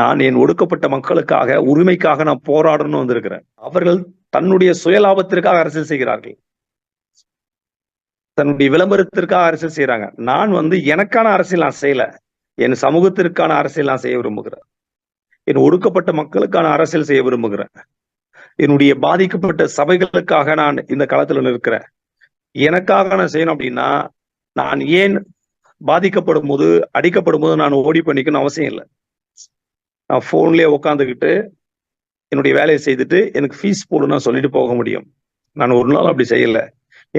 நான் என் ஒடுக்கப்பட்ட மக்களுக்காக உரிமைக்காக நான் போராடணும்னு வந்திருக்கிறேன். அவர்கள் தன்னுடைய சுயலாபத்திற்காக அரசியல் செய்கிறார்கள். தன்னுடைய விளம்பரத்திற்காக அரசியல் செய்யறாங்க நான் வந்து எனக்கான அரசியல் நான் செய்யல. என் சமூகத்திற்கான அரசியல் நான் செய்ய விரும்புகிறேன். என் ஒடுக்கப்பட்ட மக்களுக்கான அரசியல் செய்ய விரும்புகிறேன். என்னுடைய பாதிக்கப்பட்ட சபைகளுக்காக நான் இந்த காலத்துல நிற்கிறேன். எனக்காக நான் செய்யணும் அப்படின்னா நான் ஏன் பாதிக்கப்படும் போது அடிக்கப்படும் போது நான் ஓடி பண்ணிக்கணும் அவசியம் இல்லை. நான் ஃபோன்லேயே உட்காந்துக்கிட்டு என்னுடைய வேலையை செய்துட்டு எனக்கு ஃபீஸ் போடுன்னு சொல்லிட்டு போக முடியும். நான் ஒரு நாள் அப்படி செய்யல.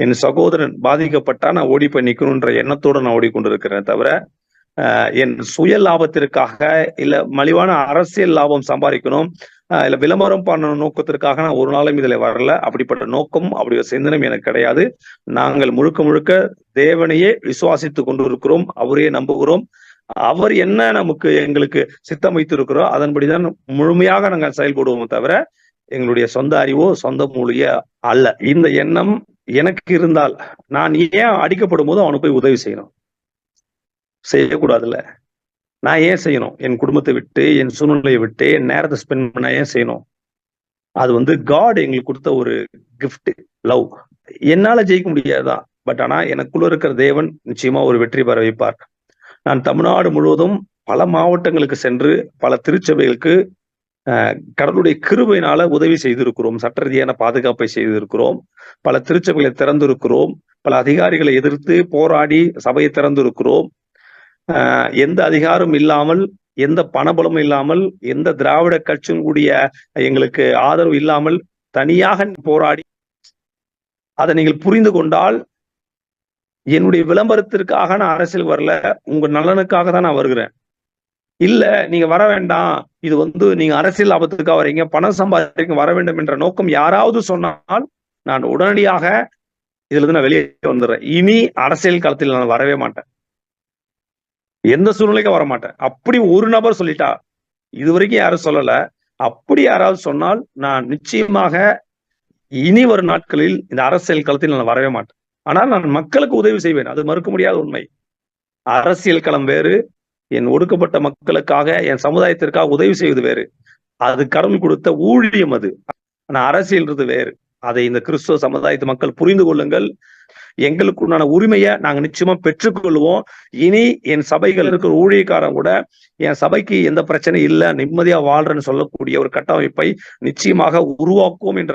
என் சகோதரன் பாதிக்கப்பட்டா நான் ஓடி போய் நிற்கணுன்ற எண்ணத்தோடு நான் ஓடிக்கொண்டிருக்கிறேன் தவிர என் சுய லாபத்திற்காக இல்ல மலிவான அரசியல் லாபம் சம்பாதிக்கணும் இல்ல விளம்பரம் பண்ண நோக்கத்திற்காக நான் ஒரு நாளும் இதுல வரல. அப்படிப்பட்ட நோக்கம் அப்படி ஒரு சிந்தனம் எனக்கு கிடையாது. நாங்கள் முழுக்க முழுக்க தேவனையே விசுவாசித்து கொண்டு இருக்கிறோம் அவரையே நம்புகிறோம். அவர் என்ன நமக்கு எங்களுக்கு சித்தம் வைத்திருக்கிறோம் அதன்படிதான் முழுமையாக நாங்கள் செயல்படுவோம் தவிர எங்களுடைய சொந்த அறிவோ சொந்த மூலிய அல்ல. இந்த எண்ணம் எனக்கு இருந்தால் நான் ஏன் அடிக்கப்படும் போது அவனுக்கு போய் உதவி செய்யணும்? செய்யக்கூடாதுல்ல. நான் ஏன் செய்யணும்? என் குடும்பத்தை விட்டு என் சூழ்நிலையை விட்டு என் நேரத்தை ஸ்பெண்ட் பண்ண ஏன் செய்யணும்? அது வந்து காட் எங்களுக்கு கொடுத்த ஒரு கிஃப்ட் லவ் என்னால ஜெயிக்க முடியாதான் பட் ஆனா எனக்குள்ள இருக்கிற தேவன் நிச்சயமா ஒரு வெற்றி பெற வைப்பார் நான் தமிழ்நாடு முழுவதும் பல மாவட்டங்களுக்கு சென்று பல திருச்சபைகளுக்கு கடவுளுடைய கிருபையினால உதவி செய்திருக்கிறோம். சட்ட ரீதியான பாதுகாப்பை செய்திருக்கிறோம். பல திருச்சபைகளை திறந்திருக்கிறோம். பல அதிகாரிகளை எதிர்த்து போராடி சபையை திறந்திருக்கிறோம். எந்த அதிகாரம் இல்லாமல் எந்த பணபலமும் இல்லாமல் எந்த திராவிட கட்சியும் கூடிய எங்களுக்கு ஆதரவு இல்லாமல் தனியாக போராடி அதை நீங்கள் புரிந்து கொண்டால் என்னுடைய விளம்பரத்திற்காக நான் அரசியல் வரல உங்க நலனுக்காக தான் நான் வருகிறேன். இல்ல நீங்க வர வேண்டாம். இது வந்து நீங்க அரசியல் லாபத்துக்காக வரீங்க பணம் சம்பாதிக்க வர வேண்டும் என்ற நோக்கம் யாராவது சொன்னால் நான் உடனடியாக இதுல இருந்து நான் வெளியே வந்துடுறேன். இனி அரசியல் களத்தில் நான் வரவே மாட்டேன். எந்த சூழ்நிலைக்கும் வர மாட்டேன். அப்படி ஒரு நபர் சொல்லிட்டா இது வரைக்கும் யாரும் சொல்லல. அப்படி யாராவது சொன்னால் நான் நிச்சயமாக இனி வரும் நாட்களில் இந்த அரசியல் களத்தில் நான் வரவே மாட்டேன். ஆனால் நான் மக்களுக்கு உதவி செய்வேன். அது மறுக்க முடியாத உண்மை. அரசியல் களம் வேறு என் ஒடுக்கப்பட்ட மக்களுக்காக என் சமுதாயத்திற்காக உதவி செய்வது வேறு. அது கடவுள் கொடுத்த ஊழியம் அது. ஆனா அரசியல்ன்றது வேறு. அதை இந்த கிறிஸ்துவ சமுதாயத்து மக்கள் புரிந்து கொள்ளுங்கள். எங்களுக்கு உண்டான உரிமையை நாங்க நிச்சயமா பெற்றுக்கொள்வோம் இனி என் சபைகள் இருக்கிற ஊழியக்காரன் கூட என் சபைக்கு எந்த பிரச்சனையும் இல்லை நிம்மதியா வாழ்றேன்னு சொல்லக்கூடிய ஒரு கட்டமைப்பை நிச்சயமாக உருவாக்குவோம் என்ற